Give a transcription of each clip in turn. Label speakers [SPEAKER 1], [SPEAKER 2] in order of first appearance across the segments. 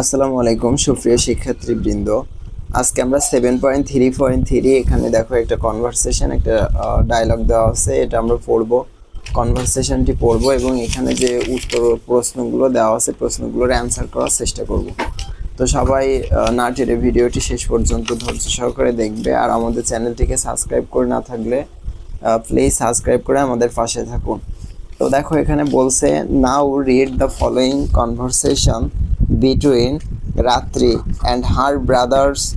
[SPEAKER 1] আসসালামু আলাইকুম, সুপ্রিয় শিক্ষার্থীবৃন্দ। আজকে আমরা seven point three point three এখানে দেখো একটা কনভারসেশন একটা ডায়লগ দেওয়া আছে এটা আমরা পড়ব কনভারসেশনটি পড়ব এবং এখানে যে উত্তর প্রশ্নগুলো দেওয়া আছে, প্রশ্নগুলোর অ্যান্সার করার চেষ্টা করব। তো সবাই না টেরে ভিডিওটি শেষ পর্যন্ত ধৈর্য সহকারে দেখবে। আর আমাদের চ্যানেলটিকে সাবস্ক্রাইব করে না থাকলে প্লিজ সাবস্ক্রাইব করে আমাদের পাশে থাকুন। তো দেখো এখানে বলছে now read the following conversation between Ratri and her brothers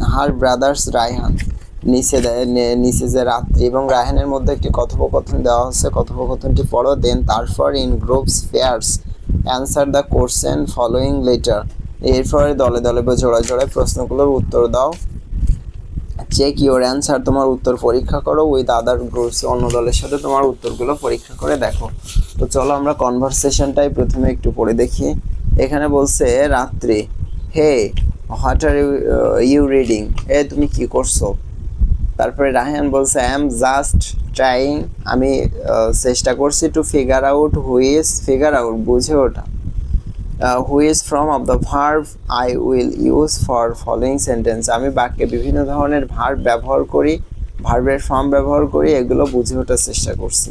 [SPEAKER 1] her brothers Rayhan নিচে দেয়- নে- নিচে যে রাত্রি এবং রায়হানের মধ্যে একটি কথোপকথন দেওয়া হচ্ছে। কথোপকথনটি পড়ো দেন তারপর in groups pairs answer the question following later এরপরে দলে দলে বা জোড়ায় জোড়ায় প্রশ্নগুলোর উত্তর দাও। চেক ইউর অ্যান্সার তোমার উত্তর পরীক্ষা করো। উইথ আদার গ্রুপস অন্য দলের সাথে তোমার উত্তরগুলো পরীক্ষা করে দেখো। তো চলো আমরা কনভারসেশনটাই প্রথমে একটু পড়ে দেখি। এখানে বলছে, Ratri. Hey what are you reading a, তুমি কি করছ? তারপরে রাহান বলছে আই এম জাস্ট ট্রাইং আমি চেষ্টা করছি to figure out which figure out বুঝে ওঠা। Who is from of the verb I will use for following sentence আমি বাক্যে বিভিন্ন ধরনের ভার্ব ব্যবহার করি ভার্বের ফর্ম ব্যবহার করি, এগুলো বুঝে ওঠার চেষ্টা করছি।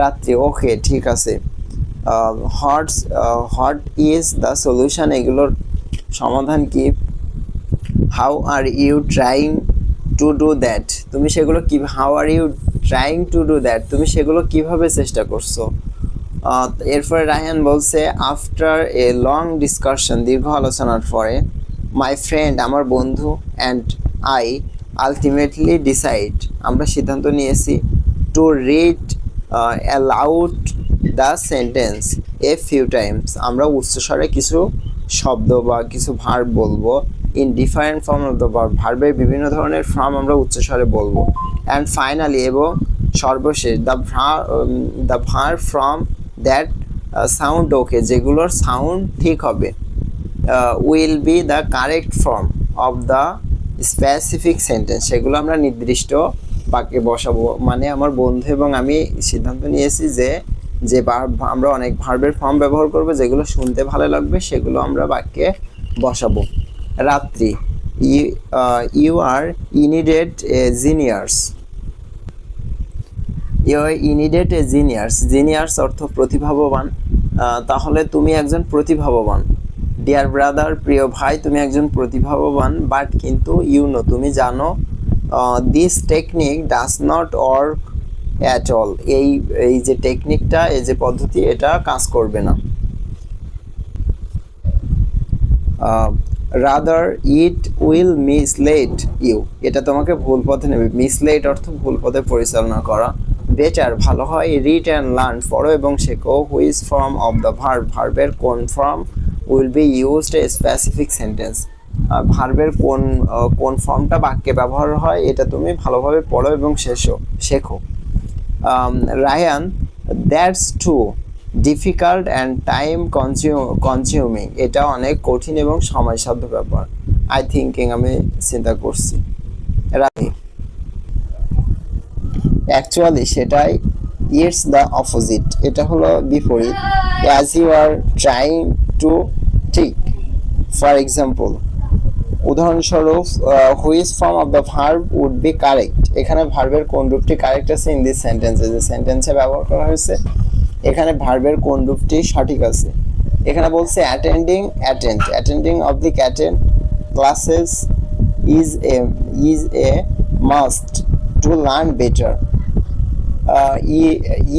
[SPEAKER 1] রাত্রি ওকে ঠিক আছে। What what is the solution এগুলোর সমাধান কি? How are you trying to do that তুমি সেগুলো কি how are you trying to do that তুমি সেগুলো কীভাবে চেষ্টা করছ? এরপরে রায়হান বলছে আফটার এ লং ডিসকাশন দীর্ঘ আলোচনার পরে মাই ফ্রেন্ড আমার বন্ধু অ্যান্ড আই আলটিমেটলি ডিসাইড আমরা সিদ্ধান্ত নিয়েছি to read aloud the sentence a few times আমরা উচ্চস্বরে কিছু শব্দ বা কিছু ভার্ব বলব। In different form of the verb ভার্বের বিভিন্ন ধরনের ফর্ম আমরা উচ্চস্বরে বলব। অ্যান্ড ফাইনালি এবং সর্বশেষ the verb the verb from that sound okay যেগুলোর সাউন্ড ঠিক হবে will be the correct form of the specific sentence সেগুলো আমরা নির্দিষ্ট বাক্যে বসাবো। মানে আমার বন্ধু এবং আমি সিদ্ধান্ত নিয়েছি যে যে আমরা অনেক ভার্বের ফর্ম ব্যবহার করব, যেগুলো শুনতে ভালো লাগবে, সেগুলো আমরা বাক্যে বসাবো। রাত্রি ইউ আর ইনিডেড জিনিয়ার্স ইউ আর ইনিডেড এ জিনিয়ার্স জিনিয়ার্স অর্থ প্রতিভাবান তাহলে তুমি একজন প্রতিভাবান ডিয়ার ব্রাদার প্রিয় ভাই, তুমি একজন প্রতিভাবান বাট কিন্তু ইউ নো তুমি জানো this technique does not work at all এই এই যে টেকনিকটা এই যে পদ্ধতি, এটা কাজ করবে না। Rather it will mislead you এটা তোমাকে ভুল পথে নেবে। মিসলেট অর্থ ভুল পথে পরিচালনা করা। বেটার ভালো হয় রিড অ্যান্ড লার্ন পড়ো এবং শেখো which form of the verb ভার্বের কোন form will be used a specific sentence ভার্বের কোন কোন ফর্মটা বাক্যে ব্যবহার হয়, এটা তুমি ভালোভাবে পড়ো এবং শেষো, শেখো। Rayan that's too difficult and time consuming এটা অনেক কঠিন এবং সময়সাধ্য ব্যাপার। আই থিঙ্কিং আমি চিন্তা করছি। রানি অ্যাকচুয়ালি সেটাই ইটস দ্য অপোজিট এটা হলো বিপরীত। As you are trying to ঠিক ফর এক্সাম্পল উদাহরণস্বরূপ which form of the verb would be correct এখানে ভার্বের কোন রূপটি কারেক্ট আছে ইন দিস সেন্টেন্সে যে সেন্টেন্সে ব্যবহার করা হয়েছে, এখানে ভার্বের কোন রূপটি সঠিক আছে? এখানে বলছে attending attend attending of the ক্যাটেন classes is a is a must to learn better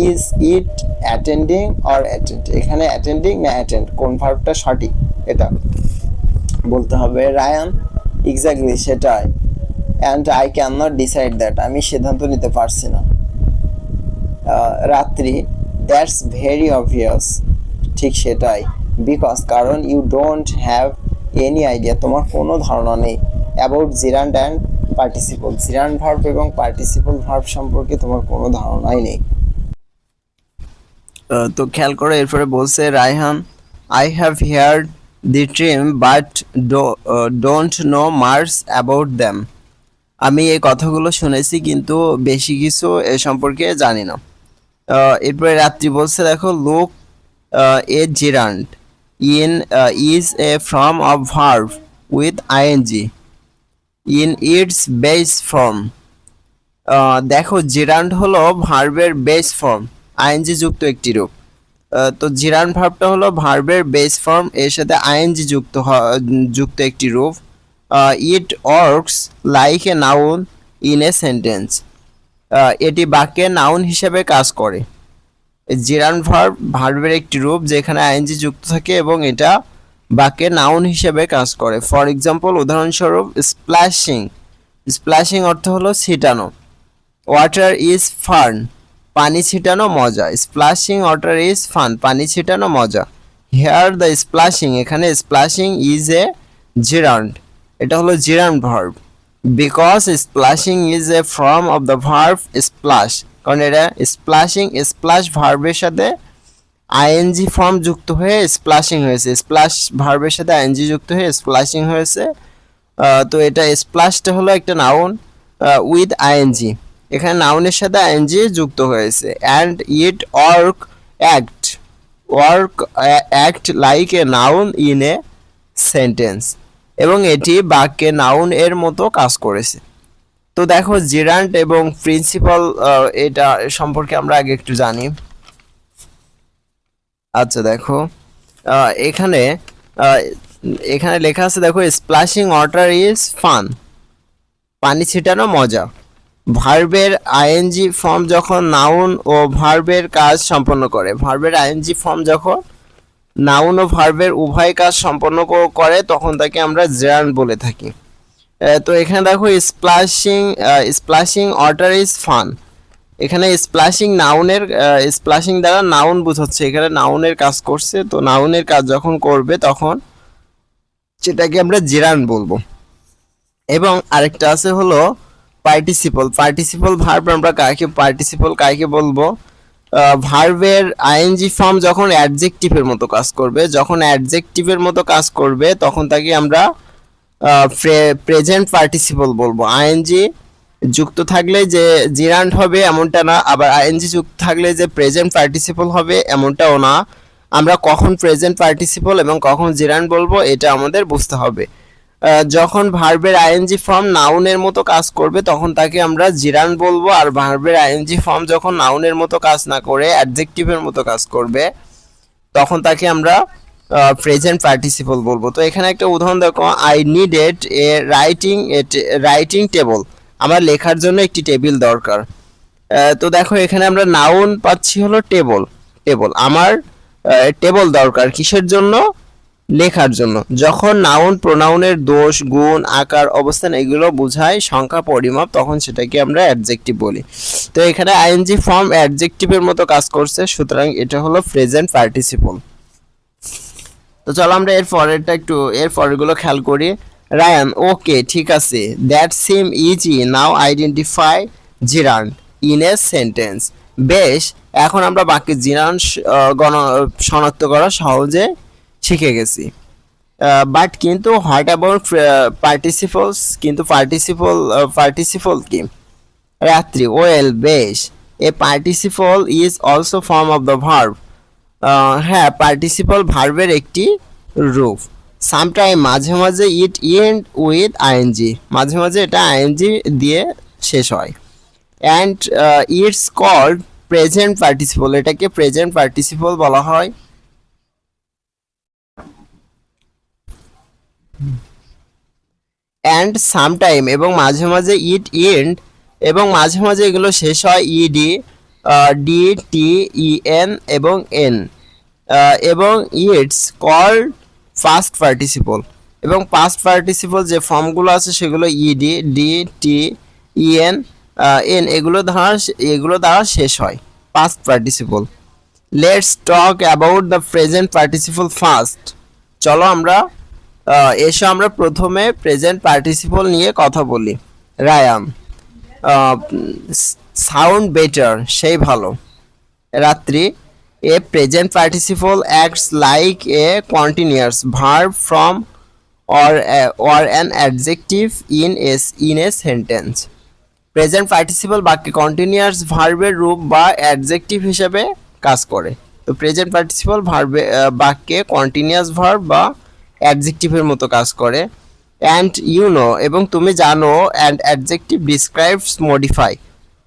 [SPEAKER 1] is it attending or attend এখানে অ্যাটেন্ডিং না অ্যাটেন্ড কোন ভার্বটা সঠিক? এটা বলতে হবে রায়ান এক্স্যাক্টলি সেটাই। And I can not decide that আমি সিদ্ধান্ত নিতে পারছি না। রাত্রি দ্যাটস ভেরি অবভিয়াস ঠিক সেটাই। বিকজ কারণ you don't have any idea তোমার কোনো ধারণা নেই about gerund and participle gerund verb এবং পার্টিসিপল ভার্ব সম্পর্কে তোমার কোনো ধারণাই নেই। তো খেয়াল করে, এরপরে বলছে Rayhan I have heard the term but don't know much about them আমি এই কথাগুলো শুনেছি, কিন্তু বেশি কিছু এ সম্পর্কে জানি না। এরপরে রাত্রি বলছে, দেখো, look a gerund in is a form of verb with ING in its base form দেখো জিরান্ড হলো ভার্বের বেস ফর্ম আইএনজি যুক্ত একটি রূপ। তো জিরান ভার্বটা হলো ভার্বের বেস ফর্ম এর সাথে আইএনজি যুক্ত যুক্ত একটি রূপ। It works like a noun in a sentence এটি বাক্যে নাউন হিসেবে কাজ করে। জিরান ভার্ব ভার্বের একটি রূপ যেখানে আইএনজি যুক্ত থাকে এবং এটা বাক্যে নাউন হিসেবে কাজ করে। ফর এক্সাম্পল উদাহরণস্বরূপ স্প্ল্যাশিং স্প্ল্যাশিং অর্থ হলো ছিটানো। ওয়াটার ইজ ফান পানি ছিটানো মজা। স্প্ল্যাশিং ওয়াটার ইজ ফান পানি ছিটানো মজা। হেয়ার দ্য স্প্ল্যাশিং এখানে স্প্ল্যাশিং ইজ এ জিরান্ড এটা হলো gerund verb because splashing is a form of the verb splash কারণ এটা স্প্ল্যাশিং স্প্লাশ ভার্বের সাথে আইএনজি ফর্ম যুক্ত হয়ে স্প্লাশিং হয়েছে স্প্লাশ ভার্বের সাথে আইএনজি যুক্ত হয়ে স্প্লাশিং হয়েছে তো এটা স্প্লাশটা হলো একটা নাউন উইথ আইএনজি এখানে নাউনের সাথে আইএনজি যুক্ত হয়েছে and it work act work act like a noun in a sentence এবং এটি বাক্যে নাউন এর মতো কাজ করেছে। তো দেখো জিরান্ট এবং প্রিন্সিপাল এটা সম্পর্কে আমরা আগে একটু জানি। আচ্ছা দেখো এখানে এখানে লেখা আছে, দেখো স্প্ল্যাশিং ওয়াটার ইজ ফান পানি ছিটানো মজা। ভার্বের আইএনজি ফর্ম যখন নাউন ও ভার্বের কাজ সম্পন্ন করে। ভার্বের আইএনজি ফর্ম যখন নাউন ও ভার্বের উভয় কাজ সম্পন্ন করে, তখন তাকে আমরা জেরান বলে থাকি। তো এখানে দেখো splashing splashing water is fun. এখানে স্প্ল্যাশিং নাউনের স্প্ল্যাশিং দ্বারা নাউন বোঝাচ্ছে। এখানে নাউনের কাজ করছে, তো নাউনের কাজ যখন করবে, তখন সেটাকে আমরা জেরান বলব। এবং আরেকটা আছে হলো, পার্টিসিপল। পার্টিসিপল ভার্ব আমরা কাকে পার্টিসিপল কাকে বলব? ভার্বের আইএনজি ফর্ম যখন অ্যাডজেক্টিভের মতো কাজ করবে, যখন অ্যাডজেক্টিভের মতো কাজ করবে, তখন তাকে আমরা প্রেজেন্ট পার্টিসিপল বলব। আইএনজি যুক্ত থাকলে যে জিরান্ট হবে এমনটা না, আবার আইএনজি যুক্ত থাকলে যে প্রেজেন্ট পার্টিসিপল হবে এমনটাও না। আমরা কখন প্রেজেন্ট পার্টিসিপল এবং কখন জিরান্ট বলব, এটা আমাদের বুঝতে হবে। যখন ভার্বের আইএনজি ফর্ম নাউনের মতো কাজ করবে, তখন তাকে আমরা জিরান বলব। আর ভার্বের আইএনজি ফর্ম যখন নাউনের মতো কাজ না করে অ্যাডজেক্টিভের মতো কাজ করবে, তখন তাকে আমরা প্রেজেন্ট পার্টিসিপল বলব। তো এখানে একটা উদাহরণ দেখো। I need needed a writing writing table আমার লেখার জন্য একটি টেবিল দরকার। তো দেখো, এখানে আমরা নাউন পাচ্ছি হলো টেবল টেবল আমার টেবল দরকার। কিসের জন্য? লেখার জন্য। যখন নাউন, প্রোনাউনের দোষ, গুণ, আকার, অবস্থান এগুলো বোঝায় সংখ্যা, পরিমাপ, তখন সেটাকে আমরা অ্যাডজেক্টিভ বলি। তো এখানে আইএনজি ফর্ম অ্যাডজেক্টিভের মতো কাজ করছে, সুতরাং এটা হলো প্রেজেন্ট পার্টিসিপল তো চলো আমরা এর পরেরটা একটু, এর পরেরগুলো খেয়াল করি। রায়ান ওকে ঠিক আছে। That seem easy now identify gerund in a sentence বেশ, এখন আমরা বাকি জিরান গণ শনাক্ত করা সহজে শিখে গেছি। বাট কিন্তু হোয়াট অ্যাবাউট পার্টিসিপলস কিন্তু পার্টিসিপল পার্টিসিপল কি? রাত্রি ওয়েল বেশ। A participle is also form of the verb হ্যাঁ পার্টিসিপল ভার্বের একটি রূপ। সামটাইম মাঝে মাঝে ইট ইন্ড উইথ আইএনজি মাঝে মাঝে এটা আইএনজি দিয়ে শেষ হয়। And it's called present participle এটাকে প্রেজেন্ট পার্টিসিপল বলা হয়। অ্যান্ড সামটাইম এবং মাঝে মাঝে ইট এন্ড এবং মাঝে মাঝে এগুলো শেষ হয় ED D T E N এবং এন এবং ইটস কল্ড ফার্স্ট পার্টিসিপল এবং পাস্ট পার্টিসিপল যে ফর্মগুলো আছে সেগুলো ED D T E N এগুলো দ্বারা এগুলো দ্বারা শেষ হয় past participle let's talk about the present participle first চলো আমরা এসো আমরা প্রথমে প্রেজেন্ট পার্টিসিপল নিয়ে কথা বলি। রায়ান সাউন্ড বেটার সেই ভালো। Ratri, a present participle acts like a continuous verb from or a- an adjective in as in a sentence present participle বাক্যে কন্টিনিউয়াস ভার্বের রূপ বা অ্যাডজেক্টিভ হিসেবে কাজ করে। তো
[SPEAKER 2] প্রেজেন্ট পার্টিসিপল ভার্বে বাক্যে কন্টিনিউয়াস ভার্ব বা অ্যাডজেক্টিভের মতো কাজ করে। অ্যান্ড ইউ নো এবং তুমি জানো and adjective describes modify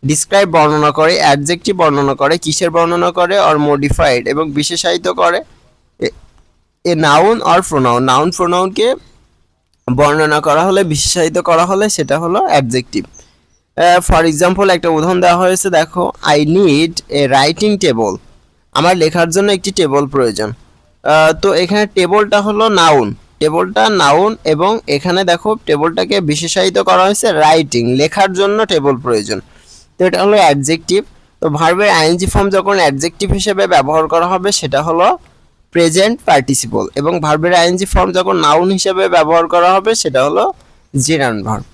[SPEAKER 2] describe বর্ণনা করে অ্যাডজেক্টিভ বর্ণনা করে, কিসের বর্ণনা করে অর মডিফাইড এবং বিশেষায়িত করে। A noun or pronoun noun প্রোনাউনকে বর্ণনা করা হলে, বিশেষায়িত করা হলে, সেটা হলো অ্যাডজেক্টিভ ফর এক্সাম্পল একটা উদাহরণ দেওয়া হয়েছে, দেখো I need a writing table আমার লেখার জন্য একটি টেবল প্রয়োজন। তো এখানে টেবলটা হলো নাউন টেবলটা নাউন এবং এখানে দেখো টেবলটাকে বিশেষায়িত করা হয়েছে রাইটিং লেখার জন্য টেবল প্রয়োজন। তো এটা হলো অ্যাডজেক্টিভ তো ভার্বের আইএনজি ফর্ম যখন অ্যাডজেক্টিভ হিসেবে ব্যবহার করা হবে, সেটা হলো প্রেজেন্ট পার্টিসিপল এবং ভার্বের আইএনজি ফর্ম যখন নাউন হিসেবে ব্যবহার করা হবে, সেটা হলো জেরান ভার্ব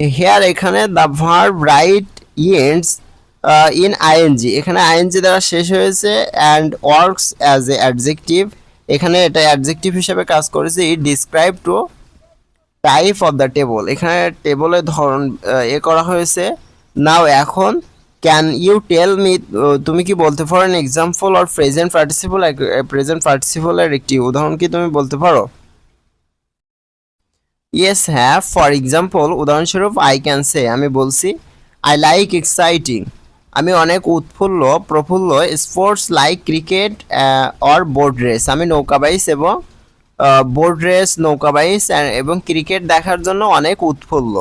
[SPEAKER 2] হেয়ার এখানে the verb write ends in ING এখানে আইএনজি দ্বারা শেষ হয়েছে and works as a adjective এখানে এটা অ্যাডজেক্টিভ হিসেবে কাজ করেছে it describe to type of the table এখানে টেবলের ধরন এ করা হয়েছে নাও এখন ক্যান ইউ টেল মি তুমি কি বলতে পারো example or present participle present পার্টিসিপলের একটি উদাহরণ কি তুমি বলতে পারো? ইয়েস হ্যাঁ ফর এক্সাম্পল উদাহরণস্বরূপ আই ক্যান সে আমি বলছি আই লাইক এক্সাইটিং আমি অনেক উৎফুল্ল, প্রফুল্ল sports like cricket or boat race আমি নৌকা বাইস এবং বোর্ড রেস নৌকা বাইস এবং ক্রিকেট দেখার জন্য অনেক উৎফুল্ল।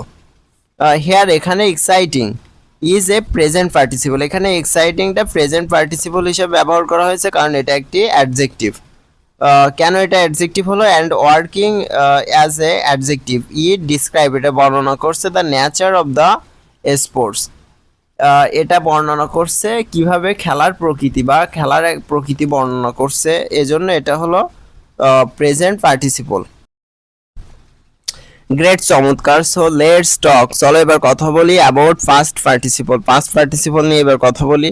[SPEAKER 2] হেয়ার এখানে exciting is a present participle এখানে এক্সাইটিংটা প্রেজেন্ট পার্টিসিপল হিসেবে ব্যবহার করা হয়েছে কারণ এটা একটি অ্যাডজেক্টিভ কেন এটা অ্যাডজেক্টিভ হলো? And working as a adjective E describe এটা বর্ণনা করছে the nature of the sports এটা বর্ণনা করছে কীভাবে খেলার প্রকৃতি বা খেলার প্রকৃতি বর্ণনা করছে। এজন্য এটা হলো প্রেজেন্ট পার্টিসিপল গ্রেট চমৎকার। সো লেটস টক চলো এবার কথা বলি about first participle first participle নিয়ে এবার কথা বলি।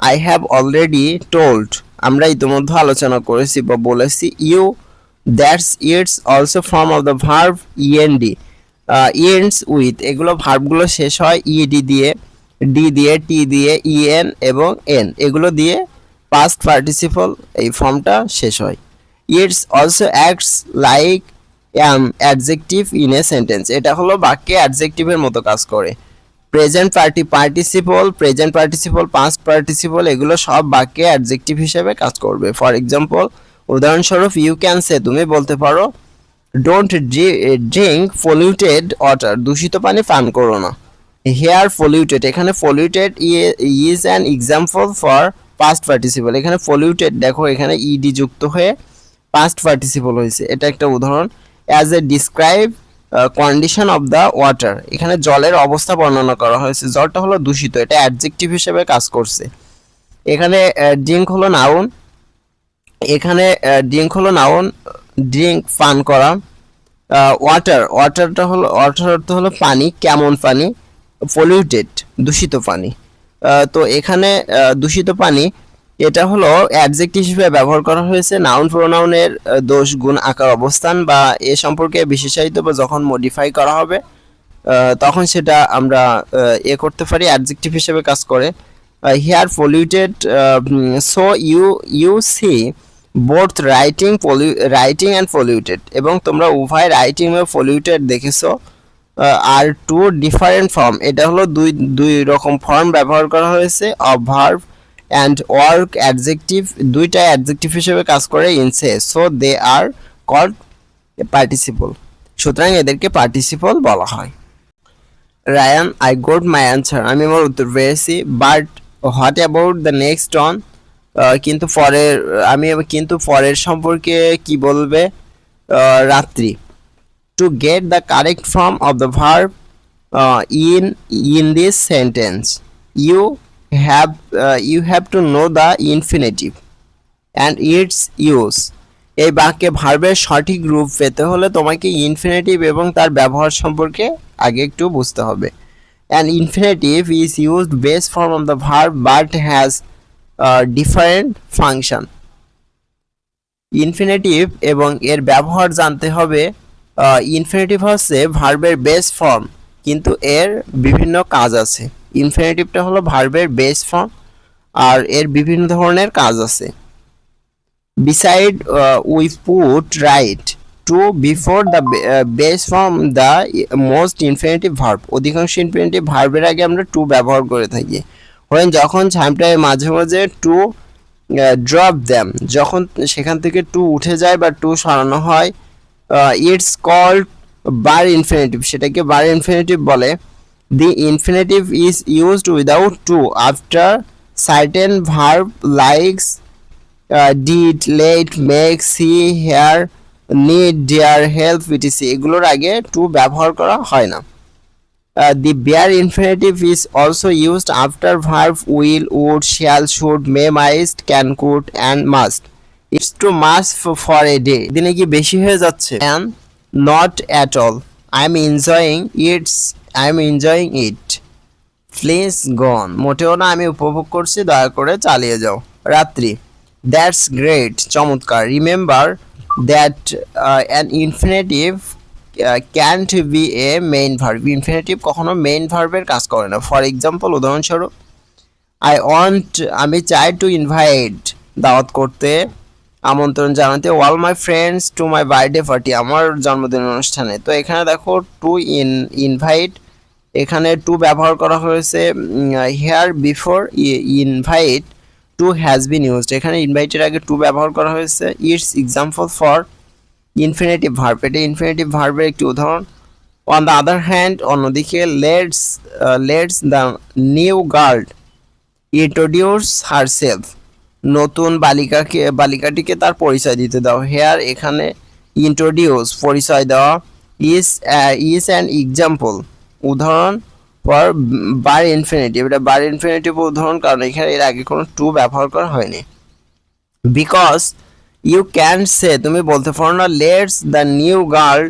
[SPEAKER 2] আই হ্যাভ অলরেডি টোল্ড আমরা ইতিমধ্যে আলোচনা করেছি বা বলেছি you that's it's also form of the verb E N D ends with এগুলো ভার্বগুলো শেষ হয় ইডি দিয়ে। ডি দিয়ে টি দিয়ে ইএন এবং এন। এগুলো দিয়ে পাস্ট পার্টিসিপল এই ফর্মটা শেষ হয়। It's also acts like an adjective in a sentence এটা হলো বাক্যে অ্যাডজেক্টিভের মতো কাজ করে। Present party participle present participle past participle এগুলো সব বাক্যে অ্যাডজেক্টিভ হিসেবে কাজ করবে। ফর এক্সাম্পল উদাহরণস্বরূপ ইউ ক্যান সে তুমি বলতে পারো ডোন্ট ড্রিঙ্ক পলিউটেড ওয়াটার দূষিত পানি পান করো না। হেয়ার পলিউটেড এখানে polluted is an example for past participle এখানে পলিউটেড দেখো, এখানে ইডি যুক্ত হয়ে পাস্ট পার্টিসিপল হয়েছে। এটা একটা উদাহরণ। As a describe condition of the water এখানে জলের অবস্থা বর্ণনা করা হয়েছে। জলটা হলো দূষিত, এটা অ্যাডজেক্টিভ হিসেবে কাজ করছে। এখানে ড্রিঙ্ক হলো নাউন এখানে ড্রিঙ্ক হলো নাউন ড্রিঙ্ক পান করা। ওয়াটার ওয়াটারটা হলো ওয়াটার অর্থ হলো পানি, কেমন পানি? পলিউটেড দূষিত পানি। তো এখানে দূষিত পানি, এটা হলো অ্যাডজেক্টিভ হিসেবে ব্যবহার করা হয়েছে নাউন প্রোনাউনের দোষ গুণ আকার অবস্থান বা এ সম্পর্কে বিশেষায়িত বা যখন মডিফাই করা হবে তখন সেটা আমরা এ করতে পারি অ্যাডজেক্টিভ হিসেবে কাজ করে। Here polluted so you you see both writing writing and polluted এবং তোমরা উভয় রাইটিং এবং পলিউটেড দেখেছ। আর টু ডিফারেন্ট ফর্ম এটা হলো দুই দুই রকম ফর্ম ব্যবহার করা হয়েছে। Of verb and work adjective দুইটা অ্যাডজেক্টিভ হিসেবে কাজ করে ইনসে so they are called participle সুতরাং এদেরকে পার্টিসিপল বলা হয়। Ryan I got my answer আমি আমার উত্তর পেয়েছি। But what about the next one কিন্তু পরের, আমি, কিন্তু পরের সম্পর্কে কি বলবে? রাত্রি। To get the correct form of the verb uh, in in this sentence. You have uh, you have to know the infinitive and its use. এই বাক্যে ভার্বের সঠিক রূপ পেতে হলে তোমাকে ইনফিনিটিভ এবং তার ব্যবহার সম্পর্কে আগে একটু বুঝতে হবে। And infinitive is used base form of the verb but has different function infinitive এবং এর ব্যবহার জানতে হবে ইনফিনিটিভ হচ্ছে ভার্বের বেস ফর্ম কিন্তু এর বিভিন্ন কাজ আছে। ইনফিনিটিভটা হলো ভার্বের বেস ফর্ম আর এর বিভিন্ন ধরনের কাজ আছে। Beside we put right to before the base form the most infinitive verb, অধিকাংশ ইনফিনিটিভ ভার্বের আগে আমরা টু ব্যবহার করে থাকি। When যখন ছামটায় মাঝে মাঝে টু ড্রপ দ্যাম যখন সেখান থেকে টু উঠে যায় বা টু সরানো হয় ইটস কল্ড বার ইনফিনিটিভ সেটাকে বার ইনফিনিটিভ বলে। The infinitive is used without to after certain verb likes did let make see hear need dare help E T C এগুলোর আগে টু ব্যবহার করা হয় না। The bare infinitive is also used after verb will would shall should may might can could and must it's too much for a day দিনে কি বেশি হয়ে যাচ্ছে? And not at all I am enjoying it's I am enjoying it please gone মোটেও না আমি উপভোগ করছি, দয়া করে চালিয়ে যাও। রাত্রি। দ্যাটস গ্রেট চমৎকার। Remember that an infinitive can't be a main verb infinitive কখনো মেইন ভার্বের কাজ করে না। ফর এক্সাম্পল উদাহরণস্বরূপ আই ওয়ান্ট আমি চাই টু ইনভাইট দাওয়াত করতে আমন্ত্রণ জানাতে all my friends to my birthday party আমার জন্মদিন অনুষ্ঠানে। তো এখানে দেখো টু ইন ইনভাইট এখানে টু ব্যবহার করা হয়েছে here before invite to has been used এখানে ইনভাইটের আগে টু ব্যবহার করা হয়েছে it's example for infinitive verb এটা ইনফিনিটিভ ভার্বের একটি উদাহরণ। অন দ্য আদার হ্যান্ড অন্যদিকে let's let's the new girl introduce herself নতুন বালিকাকে, বালিকাটিকে তার পরিচয় দিতে দাও। হেয়ার এখানে ইন্ট্রোডিউস পরিচয় দেওয়া ইস ইজ অ্যান এক্সাম্পল উদাহরণ পর বার ইনফিনিটিভ এটা বার ইনফিনিটিভ উদাহরণ, কারণ এখানে এর আগে কোনো টু ব্যবহার করা হয়নি। বিকজ ইউ ক্যান সে তুমি বলতে পারো না let's the new girl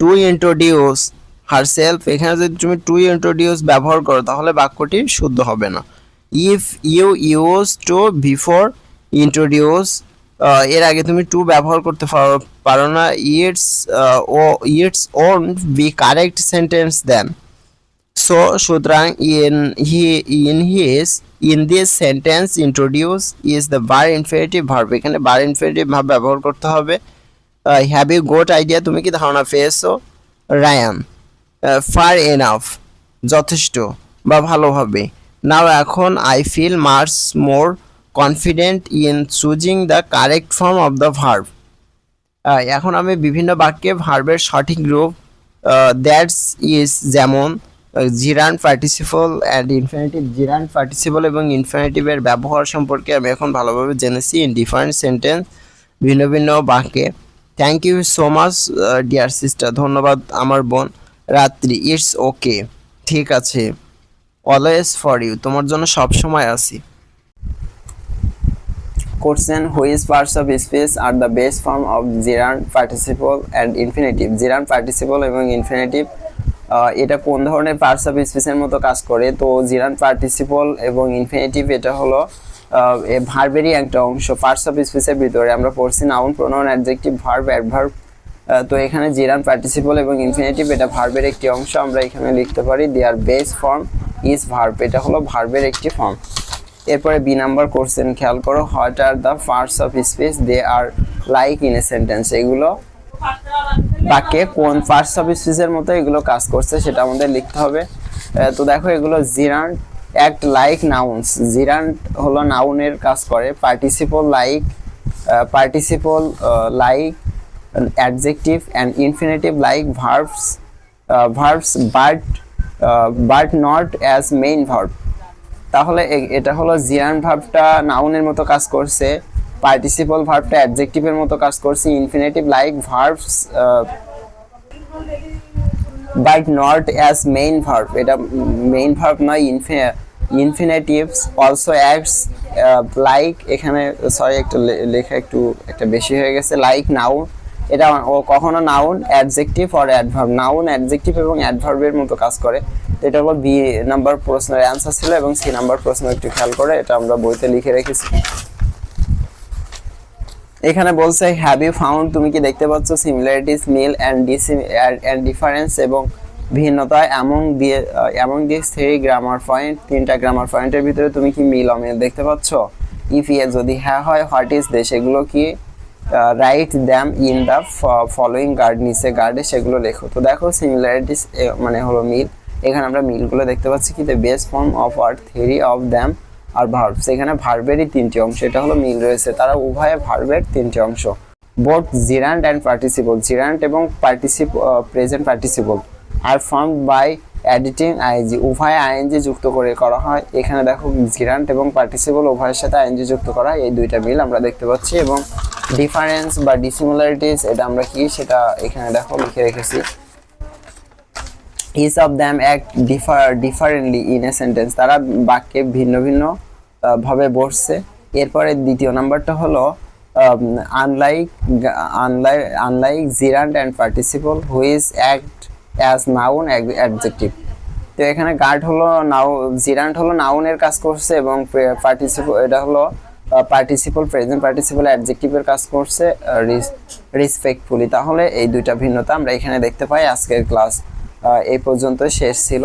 [SPEAKER 2] to introduce herself এখানে যদি তুমি টু ইন্ট্রোডিউস ব্যবহার করো, তাহলে বাক্যটি শুদ্ধ হবে না। If you use to before introduce এর আগে তুমি টু ব্যবহার করতে পারো পারো না it's O it's won't be correct sentence then so সুতরাং in he in his in this sentence introduce is the bare infinitive verb এখানে বার ইনফিনিটিভ ভার্ব ব্যবহার করতে হবে। হ্যাভ ইউ গোট আইডিয়া তুমি কি ধারণা পেয়েছ? রায়ান ফার এনাফ যথেষ্ট, বা ভালোভাবে। নাও এখন I feel much more confident in choosing the correct form of the verb এখন আমি বিভিন্ন বাক্যে ভার্বের সঠিক রূপ দ্যাটস ইজ যেমন gerund participle and infinitive gerund participle এবং ইনফিনিটিভের ব্যবহার সম্পর্কে আমি এখন ভালোভাবে জেনেছি ইন ডিফারেন্ট সেন্টেন্স ভিন্ন ভিন্ন বাক্যে। Thank you so much dear sister ধন্যবাদ আমার বোন, রাত্রি ইটস ওকে ঠিক আছে। অলওয়েজ ফর ইউ তোমার জন্য সব সময় আছি।
[SPEAKER 1] Question Which parts of speech are the base form of gerund participle and infinitive? gerund participle এবং আহ, এটা কোন ধরনের পার্টস অফ স্পিচের মতো কাজ করে? তো জিরান পার্টিসিপল এবং ইনফিনিটিভ এটা হলো ভার্বেরই একটা অংশ। পার্টস অফ স্পিচের ভিতরে আমরা পড়ছি noun pronoun adjective verb adverb তো এখানে জিরান পার্টিসিপল এবং ইনফিনিটিভ এটা ভার্বের একটি অংশ, আমরা এখানে লিখতে পারি their base form is verb এটা হলো ভার্বের একটি ফর্ম এরপরে বি নাম্বার কোশ্চেন খেয়াল করো what are the parts of speech they are like in a sentence এগুলো বাক্যে কোন পার্টস অফ স্পিচের মতো এগুলো কাজ করছে, সেটা আমাদের লিখতে হবে। তো দেখো, এগুলো gerund act like nouns gerund হলো নাউনের কাজ করে participle like participle like adjective and infinitive like verbs verbs but but not as main verb তাহলে এ- এটা হলো জিরান ভার্বটা নাউনের মতো কাজ করছে পার্টিসিপল ভার্বটা অ্যাডজেক্টিভের মতো কাজ করছে infinitive like verbs but not as main verb এটা মেইন ভার্ব নয় ইনফিনিটিভস অলসো অ্যাক্টস লাইক এখানে সরি একটা লেখা একটু, একটা বেশি হয়ে গেছে লাইক নাউন এটা ও কখনো noun adjective or adverb noun adjective এবং অ্যাডভার্বের মতো কাজ করে। তো এটা হলো বি নাম্বার প্রশ্নের অ্যান্সার ছিল এবং সি নাম্বার প্রশ্ন একটু খেয়াল করে, এটা আমরা বইতে লিখে রেখেছি। এখানে বলছে হ্যাভ ইউ ফাউন্ড তুমি কি দেখতে পাচ্ছ সিমিলারিটিস মিল অ্যান্ড অ্যান্ড ডিফারেন্স এবং ভিন্নতা এমন দিয়ে এমন দিস থ্রি গ্রামার পয়েন্ট তিনটা গ্রামার পয়েন্টের ভিতরে তুমি কি মিল, অমিল দেখতে পাচ্ছ? ইফ ইয়ে যদি হ্যাঁ হয় হোয়াট ইজ দে সেগুলো কি write them in the following card নিচে গার্ডে সেগুলো লেখো। তো দেখো সিমিলারিটিস মানে হলো মিল। এখানে আমরা মিলগুলো দেখতে পাচ্ছি কি? The best form of all three of them are verbs এখানে ভার্বেরই তিনটি অংশ, এটা হলো মিল রয়েছে। তারা উভয়ে ভার্বের তিনটি অংশ। Both gerund and participle gerund এবং participle present participle are form by adding I N G উভয় আইএনজি যুক্ত করে করা হয়। এখানে দেখো জিরান্ট এবং পার্টিসিপল উভয়ের সাথে আইএনজি যুক্ত করা হয়। এই দুইটা মিল আমরা দেখতে পাচ্ছি এবং ডিফারেন্স বা ডিসিমিলারিটিস এটা আমরা কি সেটা এখানে দেখো, লিখে রেখেছি। Each of them act differ differently in a sentence তারা বাক্যে ভিন্ন ভিন্ন ভাবে বসছে। এরপরে দ্বিতীয় নাম্বারটা হলো unlike unlike unlike gerund and participle which act as noun adjective তো এখানে গার্ড হলো নাউ জিরান্ট হলো নাউনের কাজ করছে এবং পার্টিসিপল এটা হলো পার্টিসিপল প্রেজেন্ট পার্টিসিপল অ্যাডজেক্টিভের কাজ করছে রিসপেক্টফুলি তাহলে এই দুইটা ভিন্নতা আমরা এখানে দেখতে পাই। আজকের ক্লাস এই পর্যন্ত শেষ ছিল।